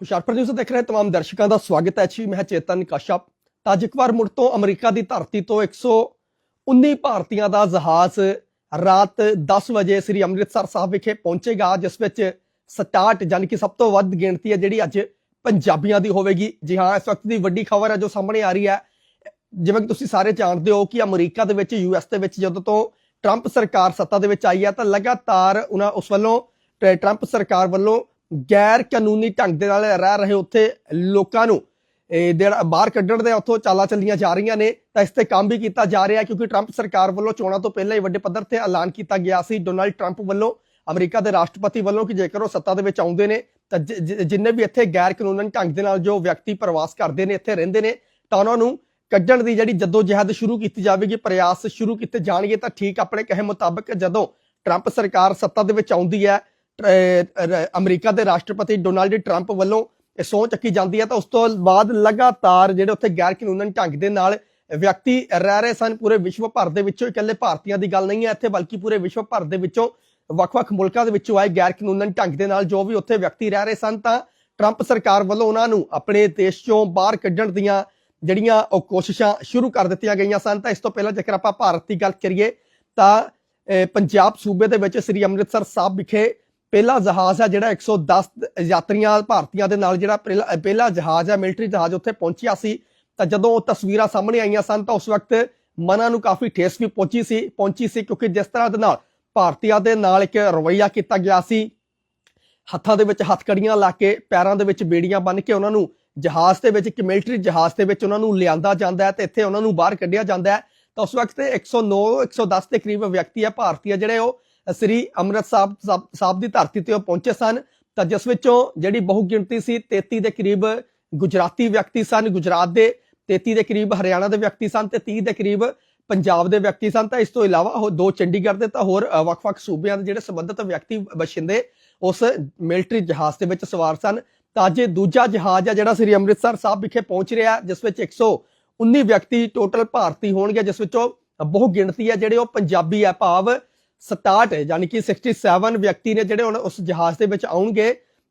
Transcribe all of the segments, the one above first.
Hoshiarpur news ਦੇਖ ਰਹੇ ਤਮਾਮ ਦਰਸ਼ਕਾਂ ਦਾ ਸਵਾਗਤ ਹੈ ਜੀ। ਮੈਂ ਚੇਤਨ ਕਸ਼ਪ। ਤਾਂ ਅੱਜ ਇੱਕ ਵਾਰ ਮੁੜ ਤੋਂ ਅਮਰੀਕਾ ਦੀ ਧਰਤੀ ਤੋਂ 119 ਭਾਰਤੀਆਂ ਦਾ ਜਹਾਜ਼ ਰਾਤ 10 ਵਜੇ ਸ੍ਰੀ ਅੰਮ੍ਰਿਤਸਰ ਸਾਹਿਬ ਵਿਖੇ ਪਹੁੰਚੇਗਾ, ਜਿਸ ਵਿੱਚ 67 ਜਾਨੀ ਕਿ ਸਭ ਤੋਂ ਵੱਧ ਗਿਣਤੀ ਹੈ ਜਿਹੜੀ ਅੱਜ ਪੰਜਾਬੀਆਂ ਦੀ ਹੋਵੇਗੀ। ਜੀ ਹਾਂ, ਇਸ ਵਕਤ ਦੀ ਵੱਡੀ ਖਬਰ ਹੈ ਜੋ ਸਾਹਮਣੇ ਆ ਰਹੀ ਹੈ। ਜਿਵੇਂ ਕਿ ਤੁਸੀਂ ਸਾਰੇ ਜਾਣਦੇ ਹੋ ਕਿ ਅਮਰੀਕਾ ਦੇ ਵਿੱਚ ਯੂਐਸ ਦੇ ਵਿੱਚ ਜਦੋਂ ਤੋਂ ਟਰੰਪ ਸਰਕਾਰ ਸੱਤਾ ਦੇ ਵਿੱਚ ਆਈ ਹੈ, ਤਾਂ ਲਗਾਤਾਰ ਉਹਨਾਂ ਉਸ ਵੱਲੋਂ ਟ- ਟਰੰਪ ਸਰਕਾਰ ਵੱਲੋਂ ਗੈਰ ਕਾਨੂੰਨੀ ਢੰਗ ਦੇ ਨਾਲ ਰਹਿ ਰਹੇ ਉੱਥੇ ਲੋਕਾਂ ਨੂੰ। ਇਹ ਜਿਹੜਾ ਬਾਹਰ ਕੱਢਣ ਦੇ ਉੱਥੋਂ ਚਾਲਾਂ ਚੱਲੀਆਂ ਜਾ ਰਹੀਆਂ ਨੇ, ਤਾਂ ਇਸ ਤੇ ਕੰਮ ਵੀ ਕੀਤਾ ਜਾ ਰਿਹਾ ਕਿਉਂਕਿ ਟਰੰਪ ਸਰਕਾਰ ਵੱਲੋਂ ਚੋਣਾਂ ਤੋਂ ਪਹਿਲਾਂ ਹੀ ਵੱਡੇ ਪੱਧਰ ਤੇ ਐਲਾਨ ਕੀਤਾ ਗਿਆ ਸੀ ਡੋਨਾਲਡ ਟਰੰਪ ਵੱਲੋਂ। ਅਮਰੀਕਾ ਦੇ ਰਾਸ਼ਟਰਪਤੀ ਵੱਲੋਂ ਕਿ ਜੇਕਰ ਉਹ ਸੱਤਾ ਦੇ ਵਿੱਚ ਆਉਂਦੇ ਨੇ, ਤਾਂ ਜਿੰਨੇ ਵੀ ਇੱਥੇ ਗੈਰ ਕਾਨੂੰਨ ਢੰਗ ਦੇ ਨਾਲ ਜੋ ਵਿਅਕਤੀ ਪ੍ਰਵਾਸ ਕਰਦੇ ਨੇ, ਇੱਥੇ ਰਹਿੰਦੇ ਨੇ, ਤਾਂ ਉਹਨਾਂ ਨੂੰ ਕੱਢਣ ਦੀ ਜਿਹੜੀ ਜੱਦੋ ਜਹਿਦ ਸ਼ੁਰੂ ਕੀਤੀ ਜਾਵੇਗੀ, ਪ੍ਰਯਾਸ ਸ਼ੁਰੂ ਕੀਤੇ ਜਾਣਗੇ, ਤਾਂ ਠੀਕ ਆਪਣੇ ਕਹੇ ਮੁਤਾਬਕ ਜਦੋਂ ਟਰੰਪ ਸਰਕਾਰ ਸੱਤਾ ਦੇ ਵਿੱਚ ਆਉਂਦੀ ਹੈ ਅਮਰੀਕਾ ਦੇ ਰਾਸ਼ਟਰਪਤੀ ਡੋਨਾਲਡ ਟਰੰਪ ਵੱਲੋਂ ਸਹੁੰ ਚੱਕੀ ਜਾਂਦੀ ਹੈ ਤਾਂ ਉਸ ਤੋਂ ਬਾਅਦ ਲਗਾਤਾਰ ਜਿਹੜੇ ਉੱਥੇ ਗੈਰ ਕਾਨੂੰਨ ਢੰਗ ਦੇ ਨਾਲ ਵਿਅਕਤੀ ਰਹਿ ਰਹੇ ਸਨ, ਪੂਰੇ ਵਿਸ਼ਵ ਭਰ ਦੇ ਵਿੱਚੋਂ ਇਕੱਲੇ ਭਾਰਤੀਆਂ ਦੀ ਗੱਲ ਨਹੀਂ ਹੈ, ਇੱਥੇ ਬਲਕਿ ਪੂਰੇ ਵਿਸ਼ਵ ਭਰ ਦੇ ਵਿੱਚੋਂ ਵੱਖ-ਵੱਖ ਮੁਲਕਾਂ ਦੇ ਵਿੱਚੋਂ ਆਏ ਗੈਰ ਕਾਨੂੰਨ ਢੰਗ ਦੇ ਨਾਲ ਜੋ ਵੀ ਉੱਥੇ ਵਿਅਕਤੀ ਰਹਿ ਰਹੇ ਸਨ, ਤਾਂ ਟਰੰਪ ਸਰਕਾਰ ਵੱਲੋਂ ਉਹਨਾਂ ਨੂੰ ਆਪਣੇ ਦੇਸ਼ ਚੋਂ ਬਾਹਰ ਕੱਢਣ ਦੀਆਂ ਜਿਹੜੀਆਂ ਉਹ ਕੋਸ਼ਿਸ਼ਾਂ ਸ਼ੁਰੂ ਕਰ ਦਿੱਤੀਆਂ ਗਈਆਂ ਸਨ। ਤਾਂ ਇਸ ਤੋਂ ਪਹਿਲਾਂ ਜੇਕਰ ਆਪਾਂ ਭਾਰਤ ਦੀ ਗੱਲ ਕਰੀਏ, ਤਾਂ ਪੰਜਾਬ ਸੂਬੇ ਦੇ ਵਿੱਚ ਸ੍ਰੀ ਅੰਮ੍ਰਿਤਸਰ ਸਾਹਿਬ ਵਿਖੇ ਪਹਿਲਾ ਜਹਾਜ਼ ਹੈ ਜਿਹੜਾ 110 ਯਾਤਰੀਆਂ ਭਾਰਤੀਆਂ ਦੇ ਨਾਲ ਜਿਹੜਾ ਪਹਿਲਾ ਪਹਿਲਾ ਜਹਾਜ਼ ਹੈ ਮਿਲਟਰੀ ਜਹਾਜ਼ ਉੱਥੇ ਪਹੁੰਚਿਆ ਸੀ। ਤਾਂ ਜਦੋਂ ਉਹ ਤਸਵੀਰਾਂ ਸਾਹਮਣੇ ਆਈਆਂ ਸਨ, ਤਾਂ ਉਸ ਵਕਤ ਮਨਾਂ ਨੂੰ ਕਾਫੀ ਠੇਸ ਵੀ ਪਹੁੰਚੀ ਸੀ ਪਹੁੰਚੀ ਸੀ, ਕਿਉਂਕਿ ਜਿਸ ਤਰ੍ਹਾਂ ਦੇ ਨਾਲ ਭਾਰਤੀਆਂ ਦੇ ਨਾਲ ਇੱਕ ਰਵਈਆ ਕੀਤਾ ਗਿਆ ਸੀ। ਹੱਥਾਂ ਦੇ ਵਿੱਚ ਹੱਥਕੜੀਆਂ ਲਾ ਕੇ, ਪੈਰਾਂ ਦੇ ਵਿੱਚ ਬੇੜੀਆਂ ਬੰਨ੍ਹ ਕੇ ਉਹਨਾਂ ਨੂੰ ਜਹਾਜ਼ ਦੇ ਵਿੱਚ, ਇੱਕ ਮਿਲਟਰੀ ਜਹਾਜ਼ ਦੇ ਵਿੱਚ ਉਹਨਾਂ ਨੂੰ ਲਿਆਂਦਾ ਜਾਂਦਾ ਹੈ ਤੇ ਇੱਥੇ ਉਹਨਾਂ ਨੂੰ ਬਾਹਰ ਕੱਢਿਆ ਜਾਂਦਾ ਹੈ। ਤਾਂ ਉਸ ਵਕਤ 109 110 ਦੇ ਕਰੀਬ ਵਿਅਕਤੀ ਆ ਭਾਰਤੀ ਆ ਜਿਹੜੇ ਉਹ ਸ੍ਰੀ ਅੰਮ੍ਰਿਤ ਸਾਹਿਬ ਸਾਹਿਬ- ਦੀ ਧਰਤੀ ਤੇ ਉਹ ਪਹੁੰਚੇ ਸਨ। ਤਾਂ ਜਿਸ ਵਿੱਚੋਂ ਜਿਹੜੀ ਬਹੁ ਗਿਣਤੀ ਸੀ 33 ਦੇ ਕਰੀਬ ਗੁਜਰਾਤੀ ਵਿਅਕਤੀ ਸਨ, ਗੁਜਰਾਤ ਦੇ 33 ਦੇ ਕਰੀਬ ਹਰਿਆਣਾ ਦੇ ਵਿਅਕਤੀ ਸਨ ਤੇ 30 ਦੇ ਕਰੀਬ ਪੰਜਾਬ ਦੇ ਵਿਅਕਤੀ ਸਨ। ਤਾਂ ਇਸ ਤੋਂ ਇਲਾਵਾ ਉਹ ਦੋ ਚੰਡੀਗੜ੍ਹ ਦੇ ਤਾਂ ਹੋਰ ਵੱਖ-ਵੱਖ ਸੂਬਿਆਂ ਦੇ ਜਿਹੜੇ ਸੰਬੰਧਿਤ ਵਿਅਕਤੀ, ਬਸ਼ਿੰਦੇ ਉਸ ਮਿਲਟਰੀ ਜਹਾਜ਼ ਦੇ ਵਿੱਚ ਸਵਾਰ ਸਨ। ਤਾਂ ਅੱਜ ਦੂਜਾ ਜਹਾਜ਼ ਆ ਜਿਹੜਾ ਸ੍ਰੀ ਅੰਮ੍ਰਿਤਸਰ ਸਾਹਿਬ ਵਿਖੇ ਪਹੁੰਚ ਰਿਹਾ, ਜਿਸ ਵਿੱਚ 119 ਵਿਅਕਤੀ ਟੋਟਲ ਭਾਰਤੀ ਹੋਣਗੇ, ਜਿਸ ਵਿੱਚੋਂ ਬਹੁ ਗਿਣਤੀ ਹੈ ਜਿਹੜੇ ਉਹ ਪੰਜਾਬੀ ਹੈ ਭਾਵ 67 ਯਾਨੀ ਕਿ 67 ਵਿਅਕਤੀ ਨੇ ਜਿਹੜੇ ਹੁਣ ਉਸ ਜਹਾਜ਼ ਦੇ ਵਿੱਚ ਆਉਣਗੇ,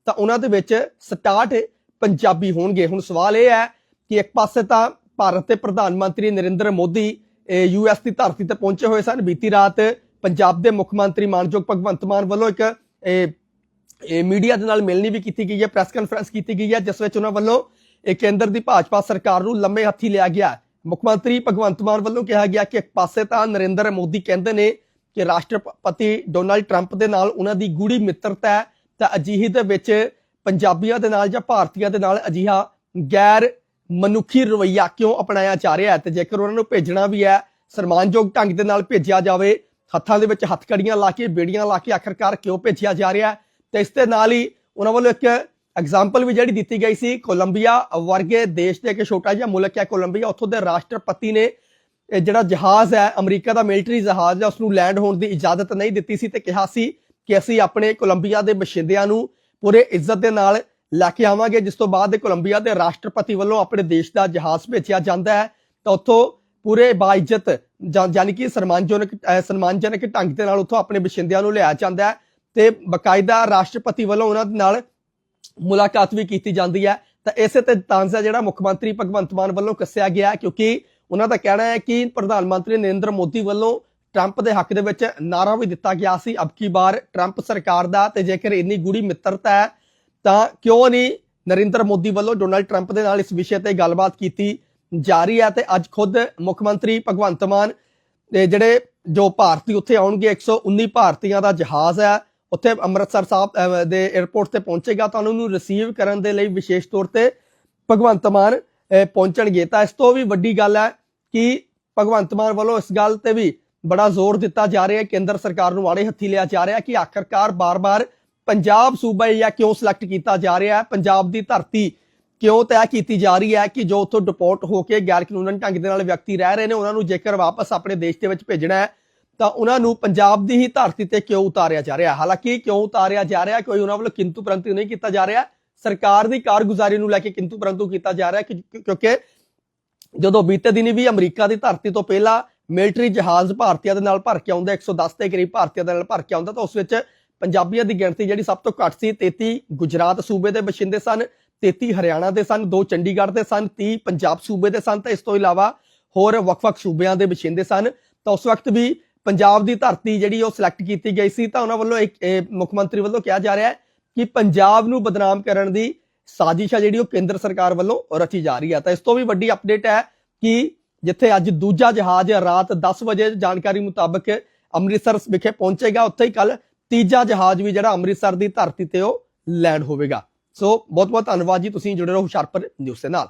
ਤਾਂ ਉਹਨਾਂ ਦੇ ਵਿੱਚ 67 ਪੰਜਾਬੀ ਹੋਣਗੇ। ਹੁਣ ਸਵਾਲ ਇਹ ਹੈ ਕਿ ਇੱਕ ਪਾਸੇ ਤਾਂ ਭਾਰਤ ਦੇ ਪ੍ਰਧਾਨ ਮੰਤਰੀ ਨਰਿੰਦਰ ਮੋਦੀ ਯੂਐਸ ਦੀ ਧਰਤੀ ਤੇ ਪਹੁੰਚੇ ਹੋਏ ਸਨ। ਬੀਤੀ ਰਾਤ ਪੰਜਾਬ ਦੇ ਮੁੱਖ ਮੰਤਰੀ ਮਾਨਯੋਗ ਭਗਵੰਤ ਮਾਨ ਵੱਲੋਂ ਇੱਕ ਇਹ ਮੀਡੀਆ ਦੇ ਨਾਲ ਮਿਲਣੀ ਵੀ ਕੀਤੀ ਗਈ ਹੈ, ਪ੍ਰੈਸ ਕਾਨਫਰੰਸ ਕੀਤੀ ਗਈ ਹੈ, ਜਿਸ ਵਿੱਚ ਉਹਨਾਂ ਵੱਲੋਂ ਇਹ ਕੇਂਦਰ ਦੀ ਭਾਜਪਾ ਸਰਕਾਰ ਨੂੰ ਲੰਮੇ ਹੱਥੀ ਲਿਆ ਗਿਆ। ਮੁੱਖ ਮੰਤਰੀ ਭਗਵੰਤ ਮਾਨ ਵੱਲੋਂ ਕਿਹਾ ਗਿਆ ਕਿ ਇੱਕ ਪਾਸੇ ਤਾਂ ਨਰਿੰਦਰ ਮੋਦੀ ਕਹਿੰਦੇ ਨੇ ਕਿ ਰਾਸ਼ਟਰਪਤੀ ਡੋਨਾਲਡ ਟਰੰਪ ਦੇ ਨਾਲ ਉਹਨਾਂ ਦੀ ਗੂੜੀ ਮਿੱਤਰਤਾ ਹੈ, ਤਾਂ ਅਜਿਹੇ ਦੇ ਵਿੱਚ ਪੰਜਾਬੀਆਂ ਦੇ ਨਾਲ ਜਾਂ ਭਾਰਤੀਆਂ ਦੇ ਨਾਲ ਅਜਿਹਾ ਗੈਰ ਮਨੁੱਖੀ ਰਵਈਆ ਕਿਉਂ ਅਪਣਾਇਆ ਜਾ ਰਿਹਾ ਹੈ? ਤੇ ਜੇਕਰ ਉਹਨਾਂ ਨੂੰ ਭੇਜਣਾ ਵੀ ਹੈ, ਸਨਮਾਨਯੋਗ ਢੰਗ ਦੇ ਨਾਲ ਭੇਜਿਆ ਜਾਵੇ, ਹੱਥਾਂ ਦੇ ਵਿੱਚ ਹੱਥਕੜੀਆਂ ਲਾ ਕੇ, ਬੇੜੀਆਂ ਲਾ ਕੇ ਆਖਰਕਾਰ ਕਿਉਂ ਭੇਜਿਆ ਜਾ ਰਿਹਾ ਹੈ? ਤੇ ਇਸ ਦੇ ਨਾਲ ਹੀ ਉਹਨਾਂ ਵੱਲੋਂ ਇੱਕ ਐਗਜ਼ਾਮਪਲ ਵੀ ਜਿਹੜੀ ਦਿੱਤੀ ਗਈ ਸੀ, ਕੋਲੰਬੀਆ ਵਰਗੇ ਦੇਸ਼ ਦੇ ਇੱਕ ਛੋਟਾ ਜਿਹਾ ਮੁਲਕ ਹੈ ਕੋਲੰਬੀਆ, ਉੱਥੋਂ ਦੇ ਰਾਸ਼ਟਰਪਤੀ ਨੇ ਜਿਹੜਾ ਜਹਾਜ਼ ਹੈ, ਅਮਰੀਕਾ ਦਾ ਮਿਲਟਰੀ ਜਹਾਜ਼ ਹੈ ਉਸ ਨੂੰ ਲੈਂਡ ਹੋਣ ਦੀ ਇਜਾਜ਼ਤ ਨਹੀਂ ਦਿੱਤੀ ਸੀ ਤੇ ਕਿਹਾ ਸੀ ਕਿ ਅਸੀਂ ਆਪਣੇ ਕੋਲੰਬੀਆ ਦੇ ਬਸ਼ਿੰਦਿਆਂ ਨੂੰ ਪੂਰੇ ਇੱਜ਼ਤ ਦੇ ਨਾਲ ਲੈ ਕੇ ਆਵਾਂਗੇ, ਜਿਸ ਤੋਂ ਬਾਅਦ ਕੋਲੰਬੀਆ ਦੇ ਰਾਸ਼ਟਰਪਤੀ ਵੱਲੋਂ ਆਪਣੇ ਦੇਸ਼ ਦਾ ਜਹਾਜ਼ ਭੇਜਿਆ ਜਾਂਦਾ ਹੈ। ਤਾਂ ਉੱਥੋਂ ਪੂਰੇ ਬਾਇਜ਼ਤ ਯਾਨੀ ਕਿ ਸਨਮਾਨਜਨਕ ਸਨਮਾਨਜਨਕ ਢੰਗ ਦੇ ਨਾਲ ਉੱਥੋਂ ਆਪਣੇ ਬਸ਼ਿੰਦਿਆਂ ਨੂੰ ਲਿਆ ਜਾਂਦਾ ਹੈ ਤੇ ਬਕਾਇਦਾ ਰਾਸ਼ਟਰਪਤੀ ਵੱਲੋਂ ਉਹਨਾਂ ਦੇ ਨਾਲ ਮੁਲਾਕਾਤ ਵੀ ਕੀਤੀ ਜਾਂਦੀ ਹੈ। ਤਾਂ ਇਸੇ ਤੇ ਤਾਂਜ਼ਾ ਜਿਹੜਾ ਮੁੱਖ ਮੰਤਰੀ ਭਗਵੰਤ ਮਾਨ ਵੱਲੋਂ ਕੱਸਿਆ ਗਿਆ ਹੈ, ਕਿਉਂਕਿ ਉਹਨਾਂ ਦਾ ਕਹਿਣਾ ਹੈ ਕਿ ਪ੍ਰਧਾਨ ਮੰਤਰੀ ਨਰਿੰਦਰ ਮੋਦੀ ਵੱਲੋਂ ਟਰੰਪ ਦੇ ਹੱਕ ਦੇ ਵਿੱਚ ਨਾਰਾ ਵੀ ਦਿੱਤਾ ਗਿਆ ਸੀ। ਅਬਕੀ ਵਾਰ ਟਰੰਪ ਸਰਕਾਰ ਦਾ ਤੇ ਜੇਕਰ ਇੰਨੀ ਗੂੜੀ ਮਿੱਤਰਤਾ ਹੈ, ਤਾਂ ਕਿਉਂ ਨਹੀਂ ਨਰਿੰਦਰ ਮੋਦੀ ਵੱਲੋਂ ਡੋਨਾਲਡ ਟਰੰਪ ਦੇ ਨਾਲ ਇਸ ਵਿਸ਼ੇ ਤੇ ਗੱਲਬਾਤ ਕੀਤੀ ਜਾ ਰਹੀ ਹੈ? ਤੇ ਅੱਜ ਖੁਦ ਮੁੱਖ ਮੰਤਰੀ ਭਗਵੰਤ ਮਾਨ ਤੇ ਜਿਹੜੇ ਜੋ ਭਾਰਤੀ ਉੱਥੇ ਆਉਣਗੇ 119 ਭਾਰਤੀਆਂ ਦਾ ਜਹਾਜ਼ ਹੈ, ਉੱਥੇ ਅੰਮ੍ਰਿਤਸਰ ਸਾਹਿਬ ਦੇ 에ਅਰਪੋਰਟ ਤੇ ਪਹੁੰਚੇਗਾ, ਤਾਂ ਉਹਨਾਂ ਨੂੰ ਰਿਸੀਵ ਕਰਨ ਦੇ ਲਈ ਵਿਸ਼ੇਸ਼ ਤੌਰ ਤੇ ਭਗਵੰਤ ਮਾਨ ਪਹੁੰਚਣਗੇ। ਤਾਂ ਇਸ ਤੋਂ ਵੀ ਵੱਡੀ ਗੱਲ ਹੈ ਕਿ ਭਗਵੰਤ ਮਾਨ ਵੱਲੋਂ ਇਸ ਗੱਲ ਤੇ ਵੀ ਬੜਾ ਜ਼ੋਰ ਦਿੱਤਾ ਜਾ ਰਿਹਾ ਹੈ, ਕੇਂਦਰ ਸਰਕਾਰ ਨੂੰ ਆੜੇ ਹੱਥੀ ਲਿਆ ਜਾ ਰਿਹਾ ਕਿ ਆਖਰਕਾਰ ਬਾਰ-ਬਾਰ ਪੰਜਾਬ ਸੂਬਾ ਇਹ ਕਿਉਂ ਸਿਲੈਕਟ ਕੀਤਾ ਜਾ ਰਿਹਾ ਹੈ, ਪੰਜਾਬ ਦੀ ਧਰਤੀ ਕਿਉਂ ਤੈਅ ਕੀਤੀ ਜਾ ਰਹੀ ਹੈ ਕਿ ਜੋ ਉੱਥੋਂ ਡਿਪੋਰਟ ਹੋ ਕੇ ਗੈਰ ਕਾਨੂੰਨ ਢੰਗ ਦੇ ਨਾਲ ਵਿਅਕਤੀ ਰਹਿ ਰਹੇ ਨੇ, ਉਹਨਾਂ ਨੂੰ ਜੇਕਰ ਵਾਪਸ ਆਪਣੇ ਦੇਸ਼ ਦੇ ਵਿੱਚ ਭੇਜਣਾ ਹੈ, ਤਾਂ ਉਹਨਾਂ ਨੂੰ ਪੰਜਾਬ ਦੀ ਹੀ ਧਰਤੀ ਤੇ ਕਿਉਂ ਉਤਾਰਿਆ ਜਾ ਰਿਹਾ ਹਾਲਾਂਕਿ ਕਿਉਂ ਉਤਾਰਿਆ ਜਾ ਰਿਹਾ ਕੋਈ ਉਹਨਾਂ ਵੱਲੋਂ ਕਿੰਤੂ ਪਰੰਤੂ ਨਹੀਂ ਕੀਤਾ ਜਾ ਰਿਹਾ, ਸਰਕਾਰ ਦੀ ਕਾਰਗੁਜ਼ਾਰੀ ਨੂੰ ਲੈ ਕੇ ਕਿੰਤੂ ਪਰੰਤੂ ਕੀਤਾ ਜਾ ਰਿਹਾ ਕਿਉਂਕਿ ਜਦੋਂ ਬੀਤੇ ਦਿਨੀ ਵੀ ਅਮਰੀਕਾ ਦੀ ਧਰਤੀ ਤੋਂ ਪਹਿਲਾਂ ਮਿਲਟਰੀ ਜਹਾਜ਼ ਭਾਰਤੀਆਂ ਦੇ ਨਾਲ ਭਰ ਕੇ ਆਉਂਦਾ 110 ਦੇ ਕਰੀਬ ਭਾਰਤੀਆਂ ਦੇ ਨਾਲ ਭਰ ਕੇ ਆਉਂਦਾ, ਤਾਂ ਉਸ ਵਿੱਚ ਪੰਜਾਬੀਆਂ ਦੀ ਗਿਣਤੀ ਜਿਹੜੀ ਸਭ ਤੋਂ ਘੱਟ ਸੀ 33 ਗੁਜਰਾਤ ਸੂਬੇ ਦੇ ਬਸ਼ਿੰਦੇ ਸਨ 33 ਹਰਿਆਣਾ ਦੇ ਸਨ, ਦੋ ਚੰਡੀਗੜ੍ਹ ਦੇ ਸਨ 30 ਪੰਜਾਬ ਸੂਬੇ ਦੇ ਸਨ, ਤੇ ਇਸ ਤੋਂ ਇਲਾਵਾ ਹੋਰ ਵੱਖ-ਵੱਖ ਸੂਬਿਆਂ ਦੇ ਵਸਿੰਦੇ ਸਨ। ਤਾਂ ਉਸ ਵਕਤ ਵੀ ਪੰਜਾਬ ਦੀ ਧਰਤੀ ਜਿਹੜੀ ਉਹ ਸਿਲੈਕਟ ਕੀਤੀ ਗਈ ਸੀ, ਤਾਂ ਉਹਨਾਂ ਵੱਲੋਂ ਇੱਕ ਮੁੱਖ ਮੰਤਰੀ ਵੱਲੋਂ ਕਿਹਾ ਜਾ ਰਿਹਾ ਹੈ ਕਿ ਪੰਜਾਬ ਨੂੰ ਬਦਨਾਮ ਕਰਨ ਦੀ ਸਾਜ਼ਿਸ਼ ਹੈ ਜਿਹੜੀ ਉਹ ਕੇਂਦਰ ਸਰਕਾਰ ਵੱਲੋਂ ਰਚੀ ਜਾ ਰਹੀ ਹੈ ਤਾਂ ਇਸ ਤੋਂ ਵੀ ਵੱਡੀ ਅਪਡੇਟ ਹੈ ਕਿ ਜਿੱਥੇ ਅੱਜ ਦੂਜਾ ਜਹਾਜ਼ ਰਾਤ 10 ਵਜੇ ਜਾਣਕਾਰੀ ਮੁਤਾਬਕ ਅੰਮ੍ਰਿਤਸਰ ਵਿਖੇ ਪਹੁੰਚੇਗਾ, ਉੱਥੇ ਹੀ ਕੱਲ ਤੀਜਾ ਜਹਾਜ਼ ਵੀ ਜਿਹੜਾ ਅੰਮ੍ਰਿਤਸਰ ਦੀ ਧਰਤੀ ਤੇ ਉਹ ਲੈਂਡ ਹੋਵੇਗਾ। ਸੋ ਬਹੁਤ ਬਹੁਤ ਧੰਨਵਾਦ ਜੀ, ਤੁਸੀਂ ਜੁੜੇ ਰਹੋ ਹੁਸ਼ਿਆਰਪੁਰ ਨਿਊਜ਼ ਦੇ ਨਾਲ।